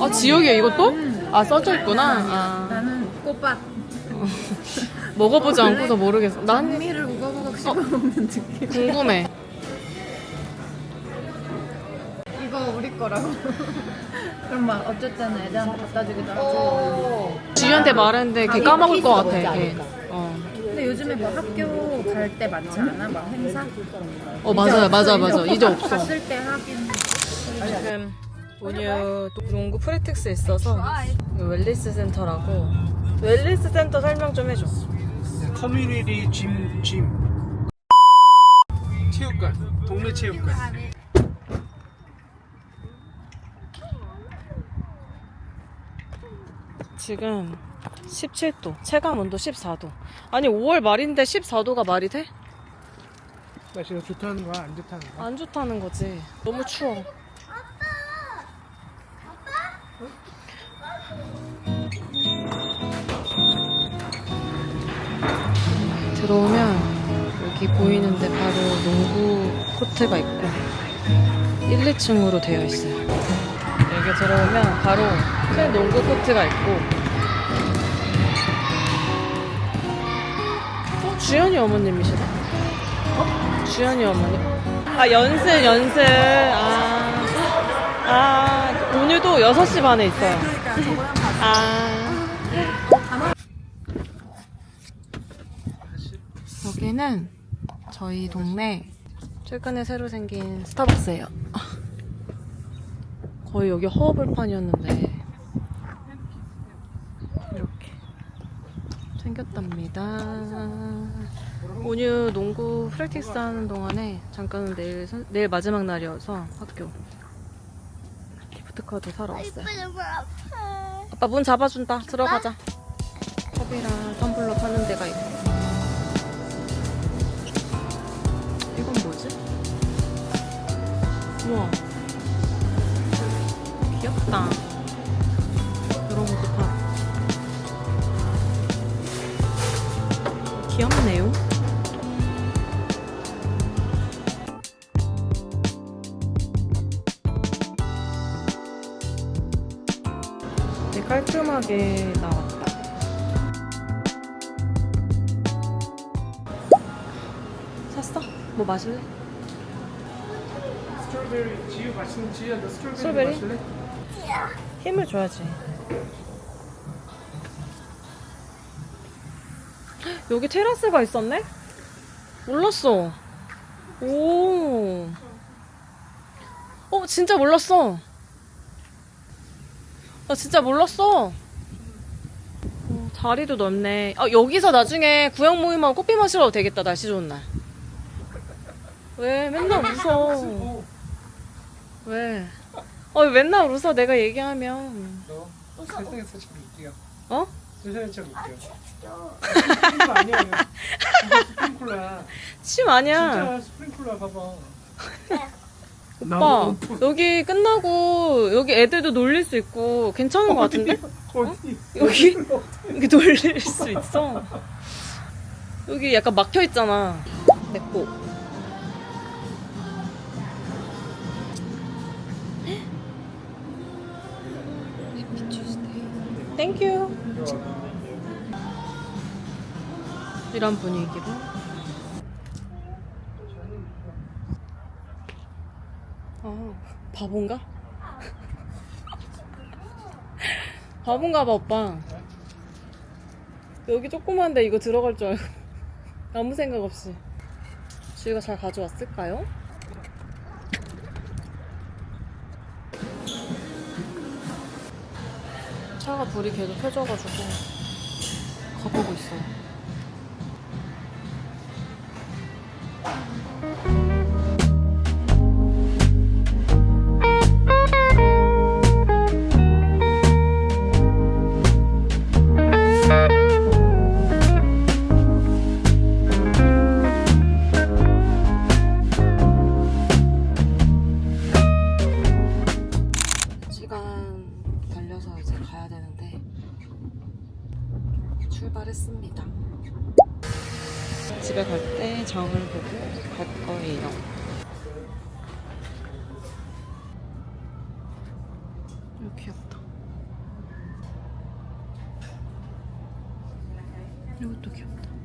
아 지역이야 이것도? 아 써져 있구나. 아, 나는 꽃밭. 먹어보지 않고서 모르겠어. 난 장미를 우거우거 씹어먹는 느낌. 궁금해. 이거 우리 거라고. 그럼 막 어쨌든 애들한테 갖다 주기도 하고. 지유한테 말했는데 걔 까먹을 것 같아. 걔. 어. 근데 요즘에 뭐 학교 갈 때 많지 않아? 막 행사? 어 맞아요, 맞아, 맞아. 이제 없어. 갔을 때 하긴. 지금 온유 농구 프레틱스 있어서 웰리스 센터라고 웰리스 센터 설명 좀 해줘. 커뮤니티 짐, 짐. 체육관, 동네 체육관. 지금 17도, 체감 온도 14도. 아니 5월 말인데 14도가 말이 돼? 날씨가 좋다는 거야, 안 좋다는 거야? 안 좋다는 거지. 너무 추워. 들어오면 여기 보이는데 바로 농구 코트가 있고 1, 2층으로 되어 있어요. 여기 들어오면 바로 큰 농구 코트가 있고 어? 주연이 어머님이시다. 어? 주연이 어머님. 아 연습 연습. 아, 아 오늘도 6시 반에 있어요. 아. 여기는 저희 동네 최근에 새로 생긴 스타벅스예요. 거의 여기 허허벌판이었는데 이렇게 생겼답니다. 온유 농구 프랙티스 하는 동안에 잠깐 내일 선- 내일 마지막 날이어서 학교 기프트카드 사러 왔어요. 아빠 문 잡아준다. 들어가자. 컵이랑 텀블러 파는 데가 있고. 우와. 귀엽다. 이런 것도 팔아. 귀엽네요. 깔끔하게 나왔다. 샀어? 뭐 마실래? 스트로베리, 지유 마시는 지유야, 너 스트로베리, 스트로베리? 마실래? 힘을 줘야지. 여기 테라스가 있었네? 몰랐어. 오. 어, 진짜 몰랐어. 나 진짜 몰랐어. 어, 자리도 넓네. 아, 여기서 나중에 구역 모임하고 커피 마시러 되겠다, 날씨 좋은 날. 왜? 맨날 웃어. 왜? 어, 왜 맨날 웃어, 내가 얘기하면. 너 세상에서 제일 웃겨. 어? 세상에서 제일 웃겨. 스프링클러 아니야. 이거 스프링클러야. 침 아니야. 진짜 스프링클러야, 봐봐. 오빠, 여기 끝나고 여기 애들도 놀릴 수 있고 괜찮은 것 같은데? 어디? 여기? 여기 놀릴 수 있어. 여기 약간 막혀 있잖아. 내꺼. 땡큐. 이런 분위기로. 아, 바본가? 바본가 봐, 오빠. 여기 조그만데 이거 들어갈 줄 알고. 아무 생각 없이. 주희가 잘 가져왔을까요? 차가 불이 계속 켜져가지고 가보고 있어요. 귀엽다. 이것도 귀엽다.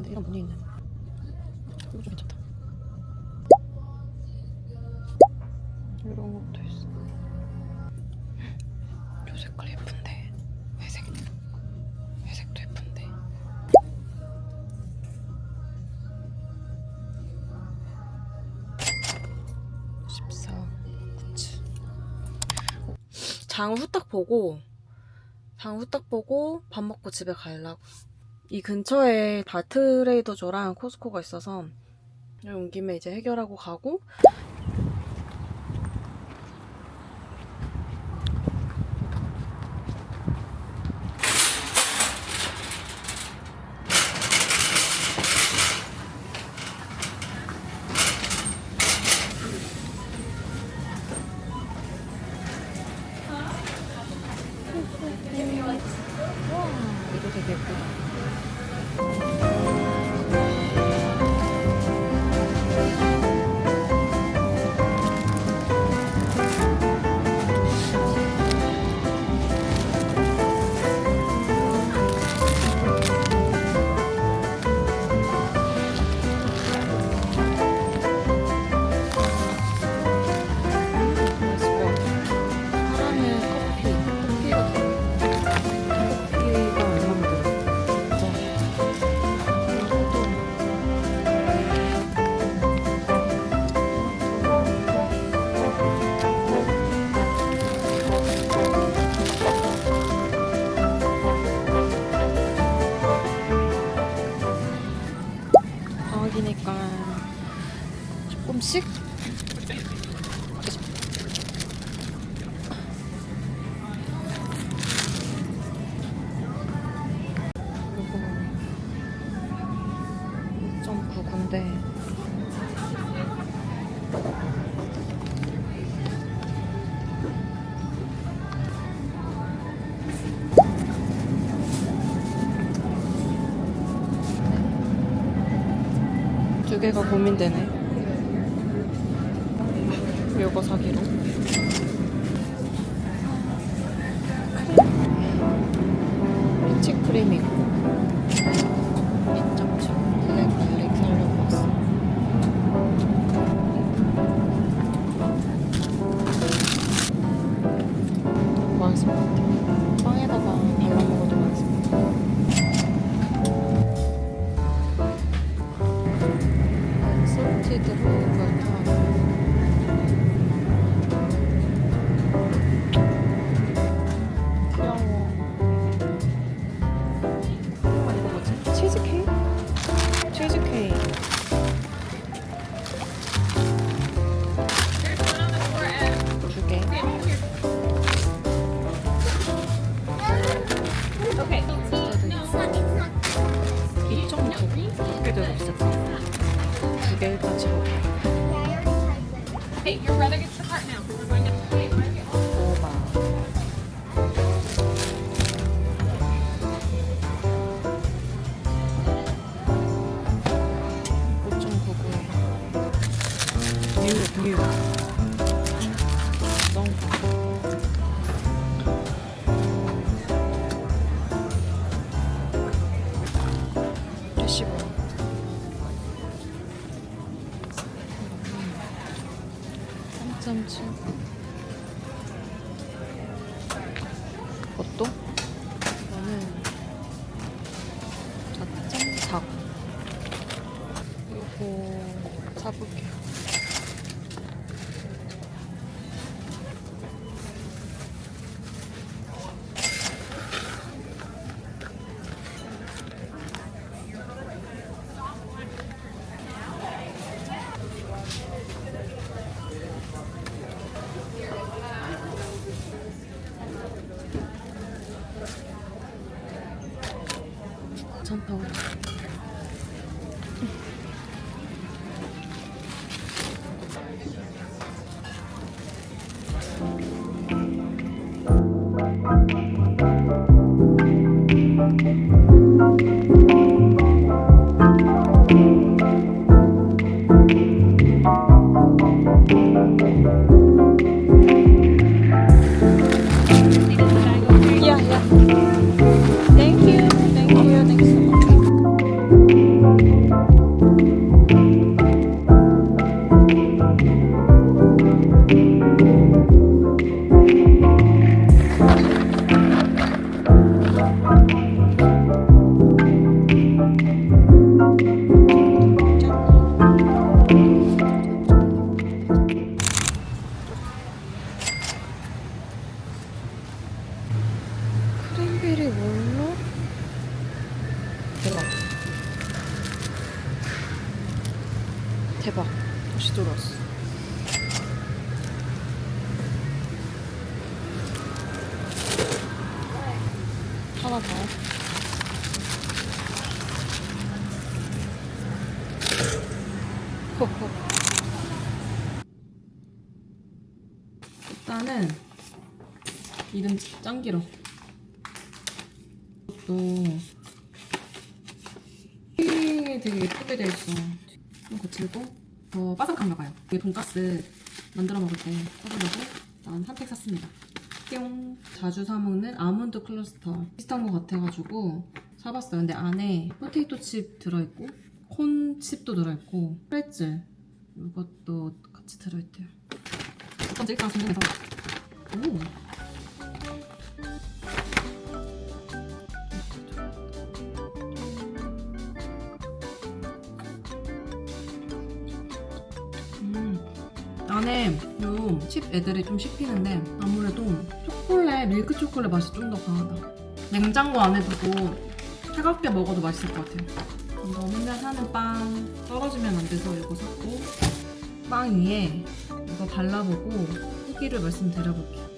근데 이런 문이 있네. 이거 좀 괜찮다. 이런 것도 있어. 저 색깔 예쁜데? 회색? 회색도 예쁜데? 십사 구치 장 후딱 보고 장 후딱 보고 밥 먹고 집에 가려고 이 근처에 다트레이더조랑 코스코가 있어서 온 김에 이제 해결하고 가고 두 개가 고민되네. 요거 사기로 Amen. Hey, your brother gets the cart now. We're going to 3.7 그것도 일단은 이름 짱 길어. 또 튀김이 되게 예쁘게 돼 있어. 좀 거칠고 더 바삭한가 봐요. 이게 돈가스 만들어 먹을 때 써보려고 난한팩 샀습니다. 뿅. 자주 사 먹는 아몬드 클러스터 비슷한 거 같아가지고 사봤어요. 근데 안에 포테이토 칩 들어있고 콘 칩도 들어있고 프레츠 이것도 같이 들어있대요. 첫 번째 일단 궁금해서 오. 음, 안에 요칩 애들이 좀 씹히는데 아무래도 초콜릿, 밀크 초콜릿 맛이 좀 더 강하다. 냉장고 안에 두고 차갑게 먹어도 맛있을 것 같아요. 이거 맨날 사는 빵 떨어지면 안 돼서 이거 샀고 빵 위에 이거 발라보고 후기를 말씀드려볼게요.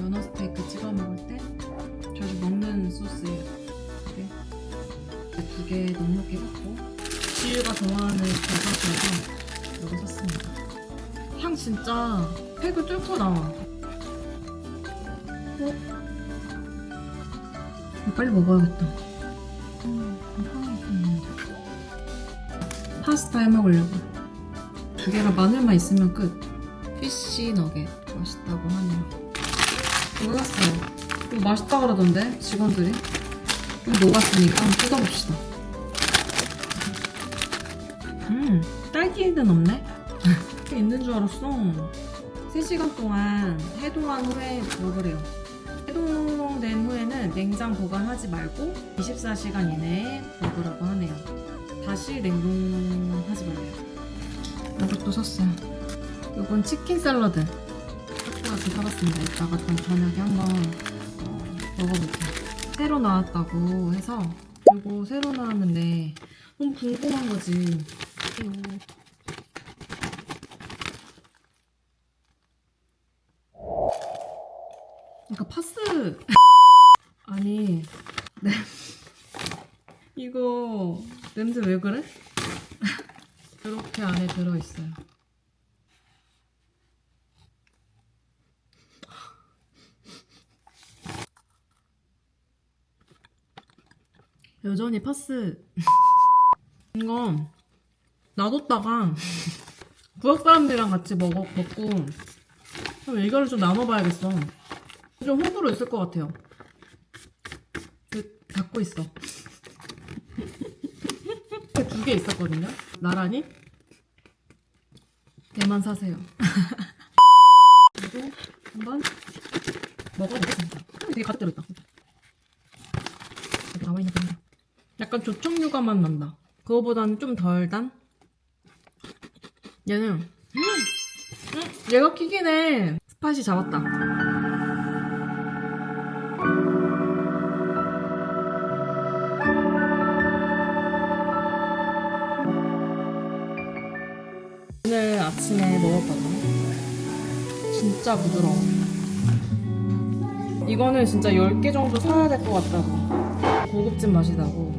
연어 스테이크 찍어 먹을 때 자주 먹는 소스예요. 이게 두개 넉넉히 샀고 지유가 좋아하는 버섯에서 이거 샀습니다. 향 진짜 팩을 뚫고 나와. 빨리 먹어야겠다. 파스타 해 먹으려고. 두 개가 마늘만 있으면 끝. 피쉬 너겟 맛있다고 하네요. 샀어요. 이거 맛있다 그러던데 직원들이. 이거 녹았으니까 한번 뜯어봅시다. 음, 딸기는 없네? 있는 줄 알았어. 3시간 동안 해동한 후에 먹으래요. 해동 된 후에는 냉장 보관하지 말고 24시간 이내에 먹으라고 하네요. 다시 냉동하지 말래요. 이것도 샀어요. 이건 치킨 샐러드. 초코같이 사봤습니다. 이따가 전 저녁에 한번 어, 먹어볼게요. 새로 나왔다고 해서 이거 새로 나왔는데 너무 궁금한 거지. 이거 파스 아니 네. 이거 냄새 왜 그래? 이렇게 안에 들어있어요. 여전히 파스 이거 놔뒀다가 구역 사람들이랑 같이 먹어, 먹고 그럼 이거를 좀 나눠봐야겠어 좀 호불호 있을 것 같아요 그, 닫고 있어 두 개 있었거든요. 나란히. 얘만 사세요. 그리고 한번 먹어보겠습니다. 되게 가득 들어있다 여기 나와있는 거 약간 조청유가 맛 난다. 그거보다는 좀 덜 단? 얘는 음! 음! 얘가 킥이네. 스팟이 잡았다 아침에 먹었거든 진짜 부드러워 이거는 진짜 10개 정도 사야 될 것 같다고. 고급진 맛이다고.